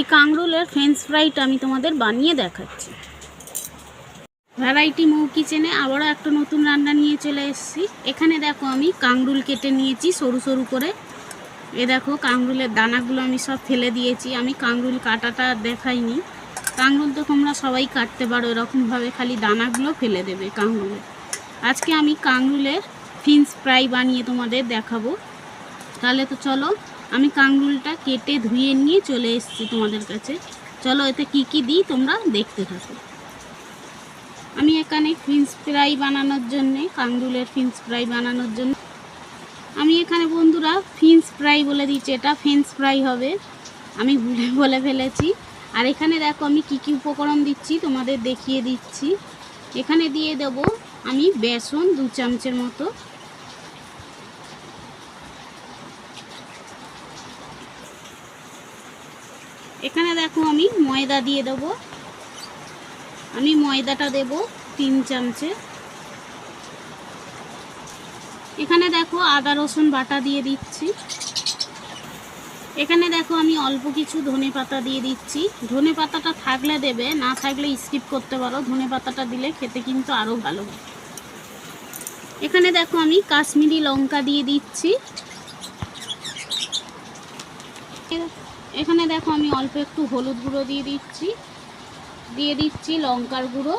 এই কাংরুলের ফ্রেঞ্চ ফ্রাইটা আমি তোমাদের বানিয়ে দেখাচ্ছি। ভ্যারাইটি মৌ কিচেনে আবারও একটা নতুন রান্না নিয়ে চলে এসেছি। এখানে দেখো আমি কাংরুল কেটে নিয়েছি সরু সরু করে। এ দেখো কাংরুলের দানাগুলো আমি সব ফেলে দিয়েছি। আমি কাংরুল কাটাটা দেখাইনি। কাংরুল তো তোমরা সবাই কাটতে পারো, এরকমভাবে খালি দানাগুলো ফেলে দেবে কাংরুলের আজকে আমি কাংরুলের ফিন্স ফ্রাই বানিয়ে তোমাদের দেখাবো। তাহলে তো চলো আমি কাংরুলটা কেটে ধুয়ে নিয়ে চলে এসেছি তোমাদের কাছে। চলো এতে কি কি দিই তোমরা দেখতে থাকো। আমি এখানে ফিন্স ফ্রাই বানানোর জন্যে কাংরুলের ফিন্স ফ্রাই বানানোর জন্য আমি এখানে বন্ধুরা ফিন্স ফ্রাই বলে দিচ্ছি, এটা ফিন্স ফ্রাই হবে। আমি ভুলে বলে ফেলেছি। আর এখানে দেখো আমি কি কি উপকরণ দিচ্ছি, তোমাদের দেখিয়ে দিচ্ছি। এখানে দিয়ে দেব আমি বেসন দু চামচের মতো। এখানে দেখো আমি ময়দা দিয়ে দেবো। আমি ময়দাটা দেব তিন চামচে। এখানে দেখো আদা, রসুন বাটা দিয়ে দিচ্ছি। এখানে দেখো আমি অল্প কিছু ধনে পাতা দিয়ে দিচ্ছি। ধনে পাতাটা থাকলে দেবে, না থাকলে স্কিপ করতে পারো। ধনে পাতাটা দিলে খেতে কিন্তু আরও ভালো। এখানে দেখো আমি কাশ্মীরি লঙ্কা দিয়ে দিচ্ছি। এখানে দেখো আমি অল্প একটু হলুদ গুঁড়ো দিয়ে দিচ্ছি। দিয়ে দিচ্ছি লঙ্কার গুঁড়ো।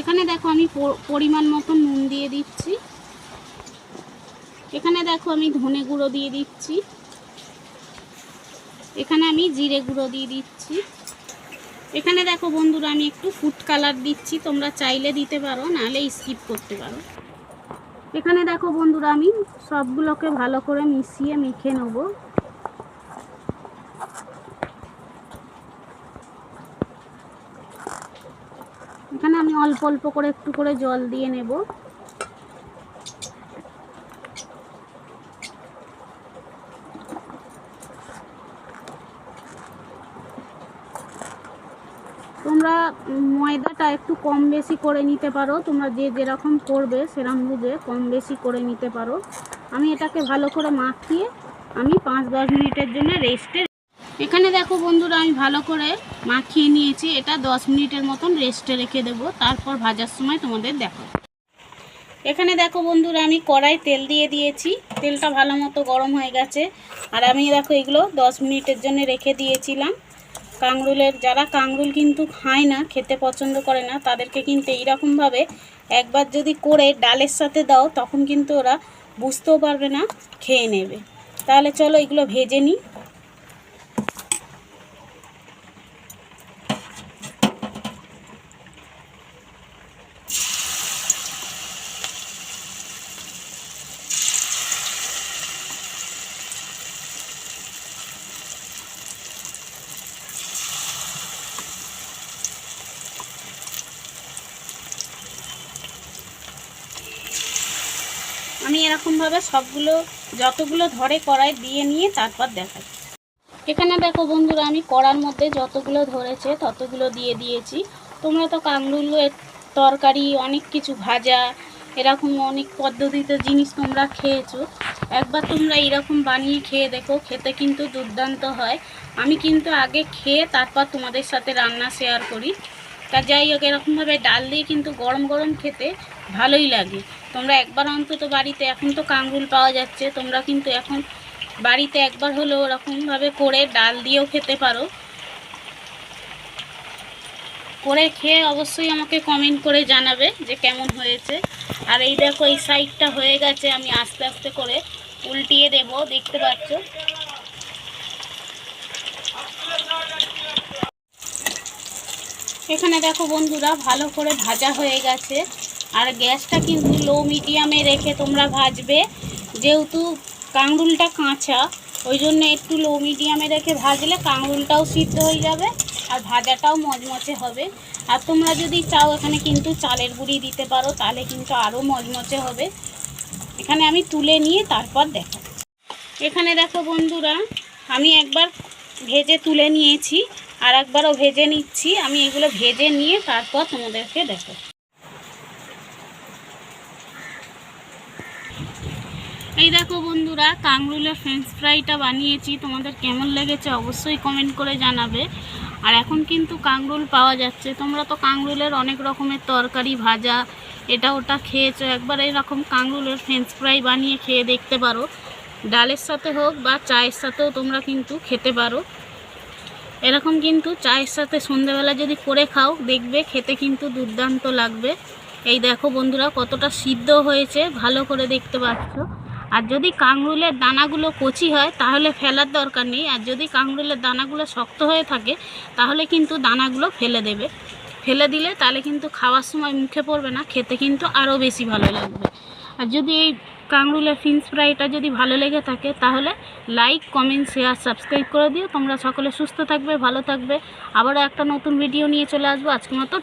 এখানে দেখো আমি পরিমাণ মতো নুন দিয়ে দিচ্ছি। এখানে দেখো আমি ধনে গুঁড়ো দিয়ে দিচ্ছি। এখানে আমি জিরে গুঁড়ো দিয়ে দিচ্ছি। এখানে দেখো বন্ধুরা আমি একটু ফুড কালার দিচ্ছি, তোমরা চাইলে দিতে পারো, নাহলে স্কিপ করতে পারো। এখানে দেখো বন্ধুরা, আমি সবগুলোকে ভালো করে মিশিয়ে মেখে নেব। এখানে আমি অল্প অল্প করে একটু করে জল দিয়ে নেব। তোমরা ময়দাটা একটু কম বেশি করে নিতে পারো। তোমরা যে যেরকম করবে সেরকম বুঝে কম বেশি করে নিতে পারো। আমি এটাকে ভালো করে মাখিয়ে আমি পাঁচ দশ মিনিটের জন্য রেস্টে এখানে দেখো বন্ধুরা, আমি ভালো করে মাখিয়ে নিয়েছি। এটা দশ মিনিটের মতন রেস্টে রেখে দেবো। তারপর ভাজার সময় তোমাদের দেখো। এখানে দেখো বন্ধুরা, আমি কড়াই তেল দিয়ে দিয়েছি। তেলটা ভালো মতো গরম হয়ে গেছে। আর আমি দেখো এগুলো দশ মিনিটের জন্য রেখে দিয়েছিলাম। কাংরুলের, যারা কাঙ্গুল কিন্তু খায় না, খেতে পছন্দ করে না, তাদেরকে কিন্তু এইরকমভাবে একবার যদি করে ডালের সাথে দাও, তখন কিন্তু ওরা বুঝতেও পারবে না, খেয়ে নেবে। তাহলে চলো এগুলো ভেজে নিই। আমি এরকমভাবে সবগুলো, যতগুলো ধরে কড়াই দিয়ে নিয়ে তারপর দেখাই। এখানে দেখো বন্ধুরা, আমি কড়ার মধ্যে যতগুলো ধরেছে ততগুলো দিয়ে দিয়েছি। তোমরা তো কাংরুলের তরকারি, অনেক কিছু ভাজা, এরকম অনেক পদ্ধতিতে জিনিস তোমরা খেয়েছো। একবার তোমরা এরকম বানিয়ে খেয়ে দেখো, খেতে কিন্তু দুর্দান্ত হয়। আমি কিন্তু আগে খেয়ে তারপর তোমাদের সাথে রান্না শেয়ার করি। তা যাই হোক এরকমভাবে ডাল দিয়ে কিন্তু গরম গরম খেতে ভালোই লাগে। তোমরা একবার অন্তত বাড়িতে, এখন তো কাঙ্গুল পাওয়া যাচ্ছে, তোমরা কিন্তু এখন বাড়িতে একবার হলেও ওরকমভাবে করে ডাল দিয়েও খেতে পারো। করে খেয়ে অবশ্যই আমাকে কমেন্ট করে জানাবে যে কেমন হয়েছে। আর এই দেখো, এই সাইডটা হয়ে গেছে, আমি আস্তে আস্তে করে উল্টিয়ে দেব, দেখতে পাচ্ছ? এখানে দেখো বন্ধুরা, ভালো করে ভাজা হয়ে গেছে। আর গ্যাসটা কিন্তু লো মিডিয়ামে রেখে তোমরা ভাজবে। যেহেতু কাংরুলটা কাঁচা, ওই জন্য একটু লো মিডিয়ামে রেখে ভাজলে কাংরুলটাও সিদ্ধ হয়ে যাবে আর ভাজাটাও মজমচে হবে। আর তোমরা যদি চাও এখানে কিন্তু চালের গুঁড়ি দিতে পারো, তাহলে কিন্তু আরও মজমচে হবে। এখানে আমি তুলে নিয়ে তারপর দেখো এখানে দেখো বন্ধুরা, আমি একবার ভেজে তুলে নিয়েছি আর একবারও ভেজে নিচ্ছি। আমি এগুলো ভেজে নিয়ে তারপর তোমাদেরকে দেখো এই দেখো বন্ধুরা কাংরুলের ফ্রেঞ্চ ফ্রাইটা বানিয়েছি। তোমাদের কেমন লেগেছে অবশ্যই কমেন্ট করে জানাবে। আর এখন কিন্তু কাংরুল পাওয়া যাচ্ছে। তোমরা তো কাংরুলের অনেক রকমের তরকারি, ভাজা, এটা ওটা খেয়েছো। একবার এরকম কাংরুলের ফ্রেঞ্চ ফ্রাই বানিয়ে খেয়ে দেখতে পারো। ডালের সাথে হোক বা চায়ের সাথেও তোমরা কিন্তু খেতে পারো। এরকম কিন্তু চায়ের সাথে সন্ধেবেলা যদি করে খাও, দেখবে খেতে কিন্তু দুর্দান্ত লাগবে। এই দেখো বন্ধুরা, কতটা সিদ্ধ হয়েছে, ভালো করে দেখতে পাচ্ছ। আর যদি কাংরুলের দানাগুলো কচি হয়, তাহলে ফেলার দরকার নেই। আর যদি কাংরুলের দানাগুলো শক্ত হয়ে থাকে, তাহলে কিন্তু দানাগুলো ফেলে দেবে। ফেলে দিলে তাহলে কিন্তু খাওয়ার সময় মুখে পড়বে না, খেতে কিন্তু আরও বেশি ভালো লাগবে। আর যদি এই কাংরুলের ফিন্স ফ্রাইটা যদি ভালো লেগে থাকে, তাহলে লাইক, কমেন্ট, শেয়ার, সাবস্ক্রাইব করে দিও। তোমরা সকলে সুস্থ থাকবে, ভালো থাকবে। আবারও একটা নতুন ভিডিও নিয়ে চলে আসব। আজকের মতো